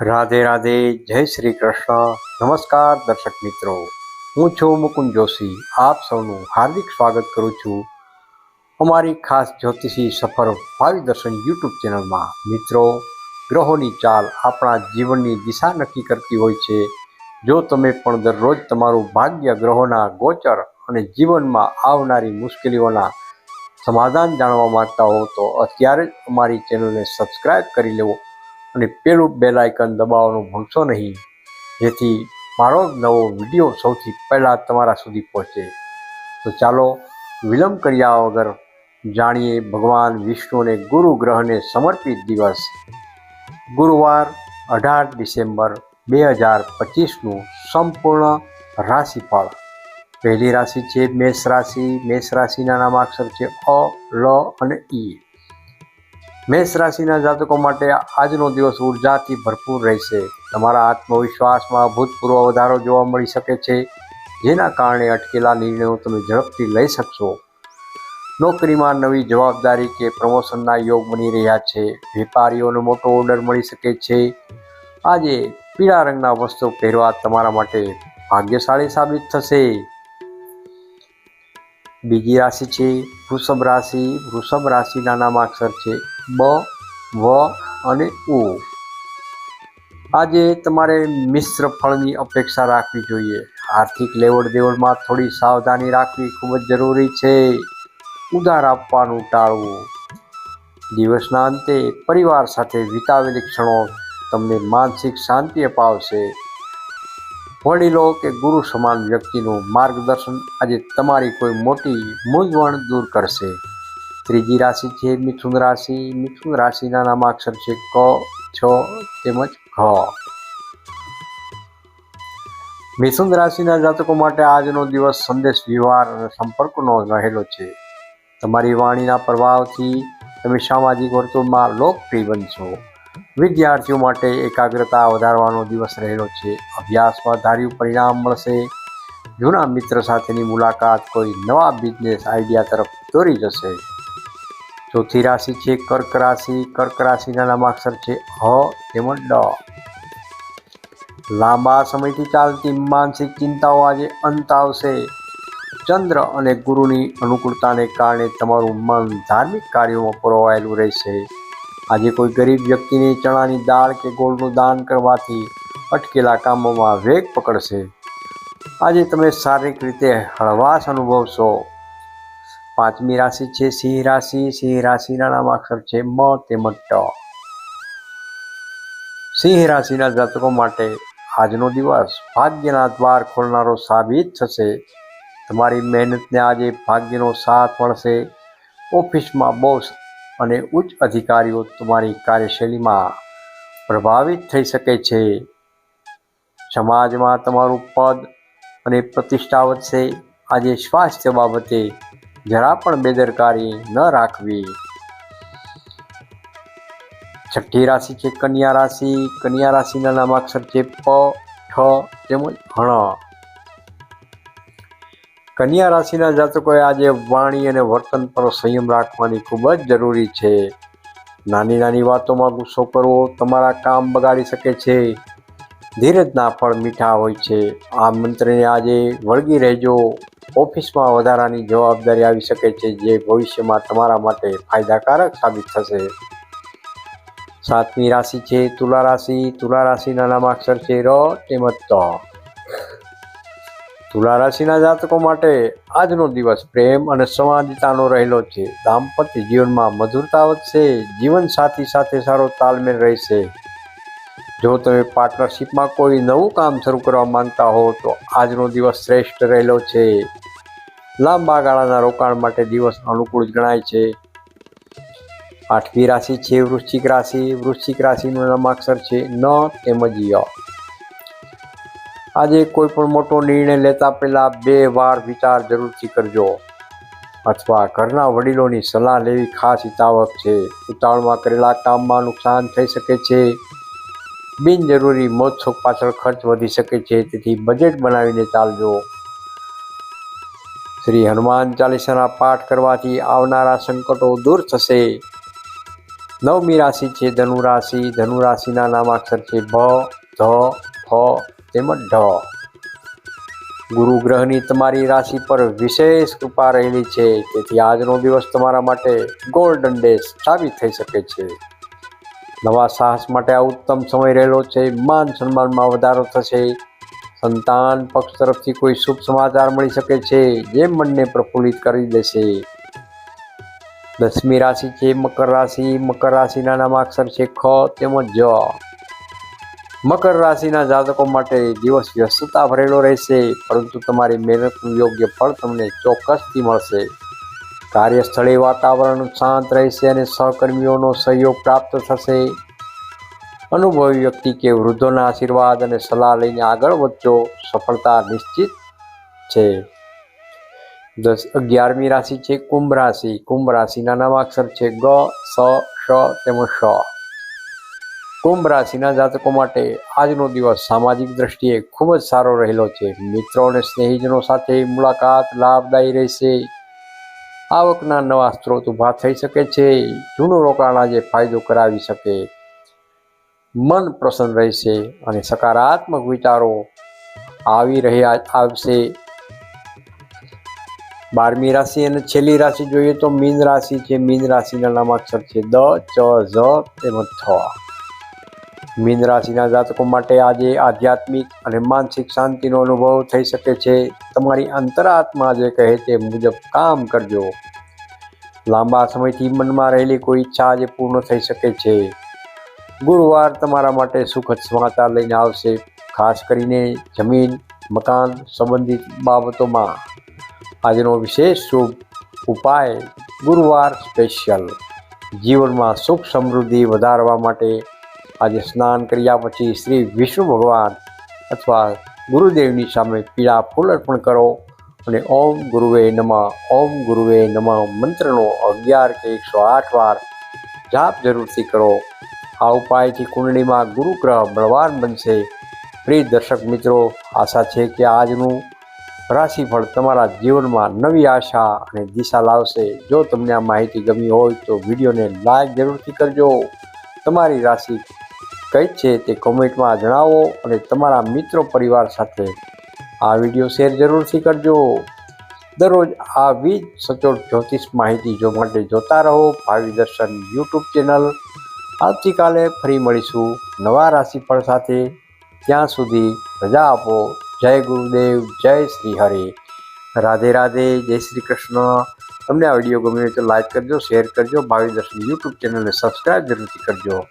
રાધે રાધે, જય શ્રી કૃષ્ણ. નમસ્કાર દર્શક મિત્રો. હું છું મુકુંદ જોશી. આપ સૌનું હાર્દિક સ્વાગત કરું છું અમારી ખાસ જ્યોતિષી સફર ભાવિ દર્શન યુટ્યુબ ચેનલમાં. મિત્રો, ગ્રહોની ચાલ આપણા જીવનની દિશા નક્કી કરતી હોય છે. જો તમે પણ દરરોજ તમારું ભાગ્ય ગ્રહોના ગોચર અને જીવનમાં આવનારી મુશ્કેલીઓના સમાધાન જાણવા માગતા હો, તો અત્યારે જ અમારી ચેનલને સબસ્ક્રાઈબ કરી લેવો. અને પેલું બેલ દબાવવાનું ભૂલશો નહીં, જેથી મારો નવો વીડિયો સૌથી પહેલાં તમારા સુધી પહોંચે. તો ચાલો વિલંબ કર્યા વગર જાણીએ ભગવાન વિષ્ણુને ગુરુ ગ્રહને સમર્પિત દિવસ. ગુરુવાર અઢાર ડિસેમ્બર બે હજાર પચીસનું સંપૂર્ણ રાશિફળ. પહેલી રાશિ છે મેષ રાશિ. મેષ રાશિના નામાક્ષર છે અ, લ અને ઈ. મેષ રાશિના જાતકો માટે આજનો દિવસ ઉર્જાથી ભરપૂર રહેશે. તમારા આત્મવિશ્વાસમાં ભૂતપૂર્વ વધારો જોવા મળી શકે છે, જેના કારણે અટકેલા નિર્ણયો તમે ઝડપથી લઈ શકશો. નોકરીમાં નવી જવાબદારી કે પ્રમોશનના યોગ બની રહ્યા છે. વેપારીઓનો મોટો ઓર્ડર મળી શકે છે. આજે પીળા રંગના વસ્ત્રો પહેરવા તમારા માટે ભાગ્યશાળી સાબિત થશે. બીજી રાશિ છે, વૃષભ રાશિ. વૃષભ રાશિના નામાક્ષર છે બ, વ અને ઉ. આજે તમારે મિશ્ર ફળની અપેક્ષા રાખવી જોઈએ. આર્થિક લેવડ દેવડમાં થોડી સાવધાની રાખવી ખૂબ જ જરૂરી છે. ઉધાર આપવાનું ટાળવું. દિવસના અંતે પરિવાર સાથે વિતાવેલી ક્ષણો તમને માનસિક શાંતિ અપાવશે. વડીલો કે ગુરુ સમાન વ્યક્તિનું માર્ગદર્શન આજે તમારી કોઈ મોટી મૂંઝવણ દૂર કરશે. ત્રીજી રાશિ છે મિથુન રાશિ. મિથુન રાશિના નામાક્ષર છે ક, છ તેમજ ઘ. મિથુન રાશિના જાતકો માટે આજનો દિવસ સંદેશ વ્યવહાર અને સંપર્કનો રહેલો છે. તમારી વાણીના પ્રભાવથી તમે સામાજિક વર્તુળમાં લોકપ્રિય બનશો. વિદ્યાર્થીઓ માટે એકાગ્રતા વધારવાનો દિવસ રહેલો છે. અભ્યાસમાં ધાર્યું પરિણામ મળશે. જૂના મિત્ર સાથેની મુલાકાત કોઈ નવા બિઝનેસ આઈડિયા તરફ દોરી જશે. ચોથી રાશિ છે, કર્ક રાશિ, કર્ક રાશિના નામાક્ષર છે, હ તેમજ ડ. લાંબા સમયથી ચાલતી માનસિક ચિંતાઓ આજે અંત આવશે. ચંદ્ર અને ગુરુની અનુકૂળતાને કારણે તમારું મન ધાર્મિક કાર્યોમાં પરોવાયેલું રહેશે. આજે કોઈ ગરીબ વ્યક્તિને ચણાની દાળ કે ગોળનું દાન કરવાથી અટકેલા કામોમાં વેગ પકડશે. આજે તમે શારીરિક રીતે હળવાશ અનુભવશો. પાંચમી રાશિ છે, સિંહ રાશિ. સિંહ રાશિના નામાક્ષર છે, મ તેમજ ટ સિંહ રાશિના જાતકો માટે આજનો દિવસ ભાગ્યના દ્વાર ખોલનારો સાબિત થશે. તમારી મહેનતને આજે ભાગ્યનો સાથ મળશે. ઓફિસમાં બોસ અને ઉચ્ચ અધિકારીઓ તમારી કાર્યશૈલીમાં પ્રભાવિત થઈ શકે છે. સમાજમાં તમારું પદ અને પ્રતિષ્ઠા વધશે. આજે સ્વાસ્થ્ય બાબતે જરા પણ બેદરકારી ન રાખવી. છઠ્ઠી રાશિ છે કન્યા રાશિ. કન્યા રાશિના નામાક્ષર છે પ, ઠ તેમજ હણ કન્યા રાશિના જાતકોએ આજે વાણી અને વર્તન પર સંયમ રાખવાની ખૂબ જ જરૂરી છે. નાની નાની વાતોમાં ગુસ્સો કરવો તમારા કામ બગાડી શકે છે. ધીરજના ફળ મીઠા હોય છે. આ મંત્રને આજે વળગી રહેજો. ઓફિસમાં વધારાની જવાબદારી આવી શકે છે જે ભવિષ્યમાં તમારા માટે ફાયદાકારક સાબિત થશે. સાતમી રાશિ છે, તુલા રાશિ. તુલા રાશિના નામાક્ષર છે ર, તેમજ ત. તુલા રાશિના જાતકો માટે આજનો દિવસ પ્રેમ અને સંવાદિતાનો રહેલો છે. દાંપત્ય જીવનમાં મધુરતા વધશે જીવન સાથી સાથે સારો તાલમેલ રહેશે. જો તમે પાર્ટનરશિપમાં કોઈ નવું કામ શરૂ કરવા માંગતા હો, તો આજનો દિવસ શ્રેષ્ઠ રહેલો છે. લાંબા ગાળાના રોકાણ માટે દિવસ અનુકૂળ ગણાય છે. આઠમી રાશિ છે વૃશ્ચિક રાશિ. વૃશ્ચિક રાશિનું નામાક્ષર છે ન તેમજ ય. આજે કોઈ પણ મોટો નિર્ણય લેતા પહેલાં બે વાર વિચાર જરૂરથી કરજો. અથવા ઘરના વડીલોની સલાહ લેવી ખાસ હિતાવક છે. ઉતાવળમાં કરેલા કામમાં નુકસાન થઈ શકે છે. બિનજરૂરી મોજશોખ પાછળ ખર્ચ વધી શકે છે. તેથી બજેટ બનાવીને ચાલજો. શ્રી હનુમાન ચાલીસાના પાઠ કરવાથી આવનારા સંકટો દૂર થશે. નવમી રાશિ છે ધનુ રાશિ. ધનુ રાશિના નામાક્ષર છે ભ, ધ, ફ, તેમજ ઢ. ગુરુ ગ્રહની તમારી રાશિ પર વિશેષ કૃપા રહેલી છે. તેથી આજનો દિવસ તમારા માટે ગોલ્ડન ડે સાબિત થઈ શકે છે. નવા સાહસ માટે આ ઉત્તમ સમય રહેલો છે. માન સન્માનમાં વધારો થશે. સંતાન પક્ષ તરફથી કોઈ શુભ સમાચાર મળી શકે છે જે મનને પ્રફુલ્લિત કરી દેશે. દસમી રાશિ છે, મકર રાશિ. મકર રાશિના નામાક્ષર છે ખ તેમજ જ મકર રાશિના જાતકો માટે દિવસ વ્યસ્તતા ભરેલો રહેશે, પરંતુ તમારી મહેનતનું યોગ્ય ફળ તમને ચોક્કસથી મળશે. કાર્યસ્થળે વાતાવરણ શાંત રહેશે અને સહકર્મીઓનો સહયોગ પ્રાપ્ત થશે. અનુભવી વ્યક્તિ કે વૃદ્ધોના આશીર્વાદ અને સલાહ લઈને આગળ વધજો. સફળતા નિશ્ચિત છે. દસ, અગિયારમી રાશિ છે, કુંભ રાશિ. કુંભ રાશિના નામાક્ષર છે, ગ, સ, શ તેમજ શ. કુંભ રાશિના જાતકો માટે આજનો દિવસ સામાજિક દ્રષ્ટિએ ખૂબ જ સારો રહેલો છે. મિત્રો અને સ્નેહીજનો સાથે મુલાકાત લાભદાયી રહેશે. આવકના નવા સ્ત્રોત ઊભા થઈ શકે છે, જૂનું રોકાણ આજે ફાયદો કરાવી શકે. મન પ્રસન્ન રહેશે અને સકારાત્મક વિચારો આવી રહ્યા આવશે. બારમી રાશિ અને છેલ્લી રાશિ જોઈએ તો મીન રાશિ છે, મીન રાશિના નામાક્ષર છે દ, ચ, ઝ, તેમજ થ. મીન જાતકો માટે આજે આધ્યાત્મિક અને માનસિક શાંતિનો અનુભવ થઈ શકે છે. તમારી અંતરાત્મા જે કહે તે મુજબ કામ કરજો. લાંબા સમયથી મનમાં રહેલી કોઈ ઈચ્છા આજે પૂર્ણ થઈ શકે છે. ગુરુવાર તમારા માટે સુખદ સમાચાર લઈને આવશે. ખાસ કરીને જમીન, મકાન સંબંધિત બાબતોમાં. આજનો વિશેષ શુભ ઉપાય ગુરુવાર સ્પેશિયલ. જીવનમાં સુખ સમૃદ્ધિ વધારવા માટે આજે સ્નાન કર્યા પછી શ્રી વિષ્ણુ ભગવાન અથવા ગુરુદેવની સામે પીળા ફૂલ અર્પણ કરો અને ઓમ ગુરુવે નમઃ, ઓમ ગુરુવે નમઃ મંત્રનો અગિયાર કે એકસો આઠ વાર જાપ જરૂરથી કરો. આ ઉપાયથી કુંડળીમાં ગુરુગ્રહ બળવાન બનશે. પ્રિય દર્શક મિત્રો, આશા છે કે આજનું રાશિફળ તમારા જીવનમાં નવી આશા અને દિશા લાવશે. જો તમને આ માહિતી ગમી હોય તો વિડીયોને લાઈક જરૂરથી કરજો. તમારી રાશિ કઈ છે તે કોમેન્ટમાં જણાવો અને તમારા મિત્રો પરિવાર સાથે આ વીડિયો શેર જરૂરથી કરજો. દરરોજ આવી વીજ સચોટ જ્યોતિષ માહિતી જો માટે જોતા રહો ભાવિ દર્શન યુટ્યુબ ચેનલ. આવતીકાલે ફરી મળીશું નવા રાશિફળ સાથે. ત્યાં સુધી રજા આપો. જય ગુરુદેવ, જય શ્રી હરે. રાધે રાધે, જય શ્રી કૃષ્ણ. તમને આ વીડિયો ગમ્યો તો લાઈક કરજો, શેર કરજો, ભાવિ દર્શન યુટ્યુબ ચેનલને સબસ્ક્રાઈબ જરૂરથી કરજો.